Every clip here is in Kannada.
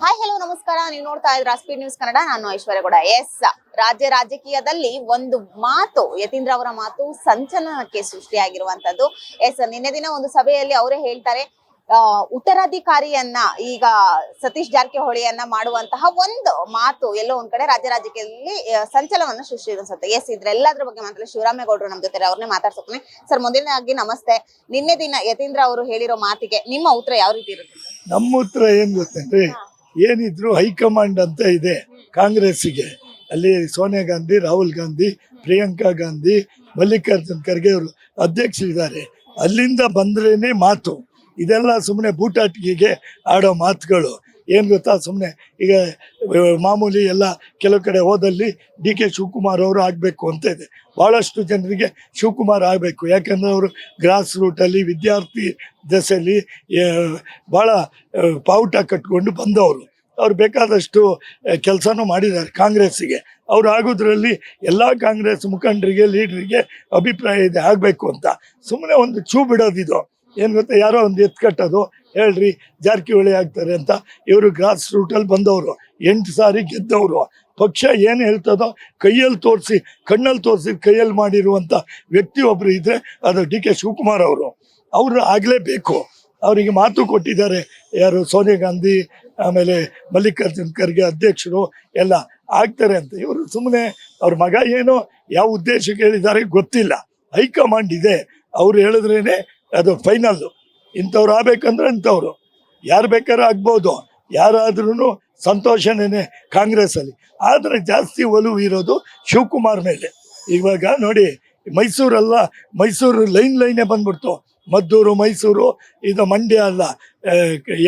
ಹಾಯ್ ಹಲೋ ನಮಸ್ಕಾರ. ನೀವು ನೋಡ್ತಾ ಇದ್ರ ಸ್ಪೀಡ್ ನ್ಯೂಸ್ ಕನ್ನಡ ನಾನು ಐಶ್ವರ್ಯಗೌಡ ಎಸ್ ರಾಜ್ಯ ರಾಜಕೀಯದಲ್ಲಿ ಒಂದು ಮಾತು ಯತೀಂದ್ರ ಅವರ ಮಾತು ಸಂಚಲನಕ್ಕೆ ಸೃಷ್ಟಿಯಾಗಿರುವಂತದ್ದು. ಎಸ್ ನಿನ್ನೆ ದಿನ ಒಂದು ಸಭೆಯಲ್ಲಿ ಅವರೇ ಹೇಳ್ತಾರೆ ಆ, ಉತ್ತರಾಧಿಕಾರಿಯನ್ನ ಈಗ ಸತೀಶ್ ಜಾರಕಿಹೊಳಿಯನ್ನ ಮಾಡುವಂತಹ ಒಂದು ಮಾತು ಎಲ್ಲೋ ಒಂದ್ ಕಡೆ ರಾಜ್ಯ ರಾಜಕೀಯದಲ್ಲಿ ಸಂಚಲನವನ್ನ ಸಂಚಲನವನ್ನು ಸೃಷ್ಟಿಸುತ್ತೆ ಎಸ್ ಇದ್ರೆಲ್ಲದ್ರ ಬಗ್ಗೆ ಮಾತ್ರ ಶಿವರಾಮೇಗೌಡರು ನಮ್ ಜೊತೆ ಅವ್ರನ್ನೇ ಮಾತಾಡ್ಸೋಕೆ ಸರ್ ಮೊದಲನೇದಾಗಿ ನಮಸ್ತೆ. ನಿನ್ನೆ ದಿನ ಯತೀಂದ್ರ ಅವರು ಹೇಳಿರೋ ಮಾತಿಗೆ ನಿಮ್ಮ ಉತ್ತರ ಯಾವ ರೀತಿ ಇರುತ್ತೆ? ನಮ್ಮ ಉತ್ತರ ಏನ್ ಗೊತ್ತೇನ್ರಿ? ಏನಿದ್ರು ಹೈಕಮಾಂಡ್ ಅಂತ ಇದೆ ಕಾಂಗ್ರೆಸ್ಸಿಗೆ. ಅಲ್ಲಿ ಸೋನಿಯಾ ಗಾಂಧಿ, ರಾಹುಲ್ ಗಾಂಧಿ, ಪ್ರಿಯಾಂಕಾ ಗಾಂಧಿ, ಮಲ್ಲಿಕಾರ್ಜುನ್ ಖರ್ಗೆ ಅವರು ಅಧ್ಯಕ್ಷರಿದ್ದಾರೆ ಅಲ್ಲಿಂದ ಬಂದ್ರೇನೆ ಮಾತು. ಇದೆಲ್ಲ ಸುಮ್ಮನೆ ಬೂಟಾಟಿಕೆಗೆ ಆಡೋ ಮಾತುಗಳು. ಏನು ಗೊತ್ತಾ ಸುಮ್ಮನೆ ಈಗ ಮಾಮೂಲಿ ಎಲ್ಲ ಕೆಲವು ಕಡೆ ಹೋದಲ್ಲಿ ಡಿ ಕೆ ಶಿವಕುಮಾರ್ ಅವರು ಆಗಬೇಕು ಅಂತ ಇದೆ. ಭಾಳಷ್ಟು ಜನರಿಗೆ ಶಿವಕುಮಾರ್ ಆಗಬೇಕು. ಯಾಕಂದ್ರೆ ಅವರು ಗ್ರಾಸ್ ರೂಟಲ್ಲಿ ವಿದ್ಯಾರ್ಥಿ ದೆಸೆಯಲ್ಲಿ ಭಾಳ ಪಾವುಟ ಕಟ್ಕೊಂಡು ಬಂದವರು. ಅವ್ರು ಬೇಕಾದಷ್ಟು ಕೆಲಸನೂ ಮಾಡಿದ್ದಾರೆ ಕಾಂಗ್ರೆಸ್ಸಿಗೆ. ಅವ್ರು ಆಗೋದ್ರಲ್ಲಿ ಎಲ್ಲ ಕಾಂಗ್ರೆಸ್ ಮುಖಂಡರಿಗೆ, ಲೀಡ್ರಿಗೆ ಅಭಿಪ್ರಾಯ ಇದೆ, ಆಗಬೇಕು ಅಂತ. ಸುಮ್ಮನೆ ಒಂದು ಚೂ ಬಿಡೋದಿದು. ಏನು ಗೊತ್ತಾ, ಯಾರೋ ಒಂದು ಎತ್ತು ಕಟ್ಟೋದು, ಹೇಳ್ರಿ, ಜಾರಕಿಹೊಳಿ ಆಗ್ತಾರೆ ಅಂತ. ಇವರು ಗ್ರಾಸ್ ರೂಟಲ್ಲಿ ಬಂದವರು, ಎಂಟು ಸಾರಿ ಗೆದ್ದವರು. ಪಕ್ಷ ಏನು ಹೇಳ್ತದೋ, ಕೈಯಲ್ಲಿ ತೋರಿಸಿ, ಕಣ್ಣಲ್ಲಿ ತೋರಿಸಿ ಕೈಯಲ್ಲಿ ಮಾಡಿರುವಂಥ ವ್ಯಕ್ತಿ ಒಬ್ಬರು ಇದ್ದರೆ ಅದು ಡಿ ಕೆ ಶಿವಕುಮಾರ್ ಅವರು. ಅವರು ಆಗಲೇಬೇಕು. ಅವರಿಗೆ ಮಾತು ಕೊಟ್ಟಿದ್ದಾರೆ, ಯಾರು ಸೋನಿಯಾ ಗಾಂಧಿ, ಆಮೇಲೆ ಮಲ್ಲಿಕಾರ್ಜುನ್ ಖರ್ಗೆ ಅಧ್ಯಕ್ಷರು ಎಲ್ಲ ಆಗ್ತಾರೆ ಅಂತ. ಇವರು ಸುಮ್ಮನೆ ಅವ್ರ ಮಗ ಏನೋ, ಯಾವ ಉದ್ದೇಶಕ್ಕೆ ಹೇಳಿದ್ದಾರೆ ಗೊತ್ತಿಲ್ಲ. ಹೈಕಮಾಂಡ್ ಇದೆ. ಅವ್ರು ಹೇಳಿದ್ರೇನೆ ಅದು ಫೈನಲ್ಲು ಇಂಥವ್ರು ಆಗ್ಬೇಕಂದ್ರೆ ಇಂಥವ್ರು. ಯಾರು ಬೇಕಾದ್ರೂ ಆಗ್ಬೋದು. ಯಾರಾದ್ರೂ ಸಂತೋಷನೇ ಕಾಂಗ್ರೆಸ್ಸಲ್ಲಿ. ಆದರೆ ಜಾಸ್ತಿ ಒಲವು ಇರೋದು ಶಿವಕುಮಾರ್ ಮೇಲೆ. ಇವಾಗ ನೋಡಿ, ಮೈಸೂರಲ್ಲ, ಮೈಸೂರು ಲೈನ್ ಲೈನೇ ಬಂದ್ಬಿಡ್ತು. ಮದ್ದೂರು, ಮೈಸೂರು, ಇದು ಮಂಡ್ಯ ಅಲ್ಲ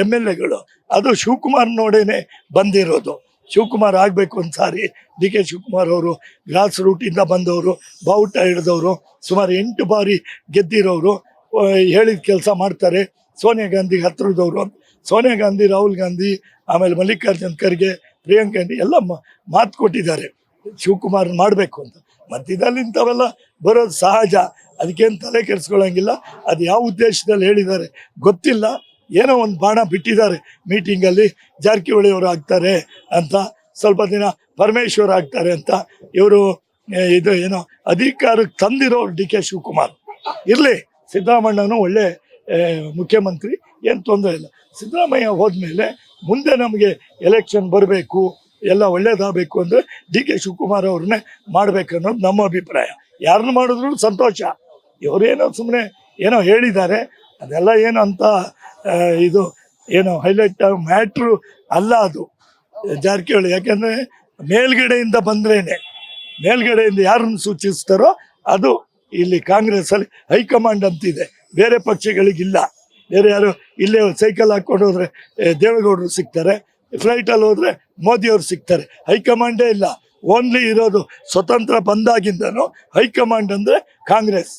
ಎಂ ಎಲ್ ಎಗಳು. ಅದು ಶಿವಕುಮಾರ್ ನೋಡೇನೆ ಬಂದಿರೋದು. ಶಿವಕುಮಾರ್ ಆಗಬೇಕು ಒಂದು ಸಾರಿ. ಡಿ ಕೆ ಶಿವಕುಮಾರ್ ಅವರು ಗ್ರಾಸ್ ರೂಟಿಂದ ಬಂದವರು, ಬಾವುಟ ಹಿಡಿದವರು, ಸುಮಾರು ಎಂಟು ಬಾರಿ ಗೆದ್ದಿರೋರು. ಹೇಳಿದ ಕೆಲಸ ಮಾಡ್ತಾರೆ. ಸೋನಿಯಾ ಗಾಂಧಿ ಹತ್ರದವರು ಸೋನಿಯಾ ಗಾಂಧಿ, ರಾಹುಲ್ ಗಾಂಧಿ, ಆಮೇಲೆ ಮಲ್ಲಿಕಾರ್ಜುನ್ ಖರ್ಗೆ, ಪ್ರಿಯಾಂಕ ಗಾಂಧಿ ಎಲ್ಲ ಮಾತು ಕೊಟ್ಟಿದ್ದಾರೆ. ಶಿವಕುಮಾರ್ ಮಾಡಬೇಕು ಅಂತ. ಮಧ್ಯದಲ್ಲಿ ಇಂಥವೆಲ್ಲ ಬರೋದು ಸಹಜ. ಅದಕ್ಕೇನು ತಲೆ ಕೆಡಿಸ್ಕೊಳ್ಳೋಂಗಿಲ್ಲ ಅದು ಯಾವ ಉದ್ದೇಶದಲ್ಲಿ ಹೇಳಿದ್ದಾರೆ ಗೊತ್ತಿಲ್ಲ. ಏನೋ ಒಂದು ಬಾಣ ಬಿಟ್ಟಿದ್ದಾರೆ ಮೀಟಿಂಗಲ್ಲಿ. ಜಾರಕಿಹೊಳಿ ಅವರು ಆಗ್ತಾರೆ ಅಂತ, ಸ್ವಲ್ಪ ದಿನ ಪರಮೇಶ್ವರ್ ಆಗ್ತಾರೆ ಅಂತ ಇವರು ಇದು ಏನೋ ಅಧಿಕಾರಕ್ಕೆ ತಂದಿರೋರು ಡಿ ಕೆ ಶಿವಕುಮಾರ್. ಇರಲಿ. ಸಿದ್ದರಾಮಣ್ಣನು ಒಳ್ಳೆ ಮುಖ್ಯಮಂತ್ರಿ. ಏನು ತೊಂದರೆ ಇಲ್ಲ. ಸಿದ್ದರಾಮಯ್ಯ ಹೋದ್ಮೇಲೆ ಮುಂದೆ ನಮಗೆ ಎಲೆಕ್ಷನ್ ಬರಬೇಕು, ಎಲ್ಲ ಒಳ್ಳೇದಾಗಬೇಕು ಅಂದರೆ ಡಿ ಕೆ ಶಿವಕುಮಾರ್ ಅವ್ರನ್ನೇ ಮಾಡ್ಬೇಕು ಅನ್ನೋದು ನಮ್ಮ ಅಭಿಪ್ರಾಯ. ಯಾರನ್ನ ಮಾಡಿದ್ರು ಸಂತೋಷ. ಇವರೇನೋ ಸುಮ್ಮನೆ ಏನೋ ಹೇಳಿದ್ದಾರೆ. ಅದೆಲ್ಲ ಏನು ಅಂತ ಇದು ಏನು ಹೈಲೈಟ್ ಮ್ಯಾಟ್ರು ಅಲ್ಲ ಅದು. ಜಾರಕಿಹೊಳಿ, ಯಾಕೆಂದರೆ ಮೇಲ್ಗಡೆಯಿಂದ ಬಂದ್ರೇನೆ. ಮೇಲ್ಗಡೆಯಿಂದ ಯಾರನ್ನು ಸೂಚಿಸ್ತಾರೋ ಅದು ಇಲ್ಲಿ ಕಾಂಗ್ರೆಸ್ಸಲ್ಲಿ ಹೈಕಮಾಂಡ್ ಅಂತಿದೆ. ಬೇರೆ ಪಕ್ಷಗಳಿಗಿಲ್ಲ. ಬೇರೆ ಯಾರು ಇಲ್ಲೇ ಸೈಕಲ್ ಹಾಕೊಂಡು ಹೋದ್ರೆ ದೇವೇಗೌಡರು ಸಿಗ್ತಾರೆ. ಫ್ಲೈಟಲ್ಲಿ ಹೋದರೆ ಮೋದಿಯವರು ಸಿಗ್ತಾರೆ. ಹೈಕಮಾಂಡೇ ಇಲ್ಲ. ಓನ್ಲಿ ಇರೋದು ಸ್ವತಂತ್ರ ಬಂದಾಗಿಂದನೂ ಹೈಕಮಾಂಡ್ ಅಂದರೆ ಕಾಂಗ್ರೆಸ್.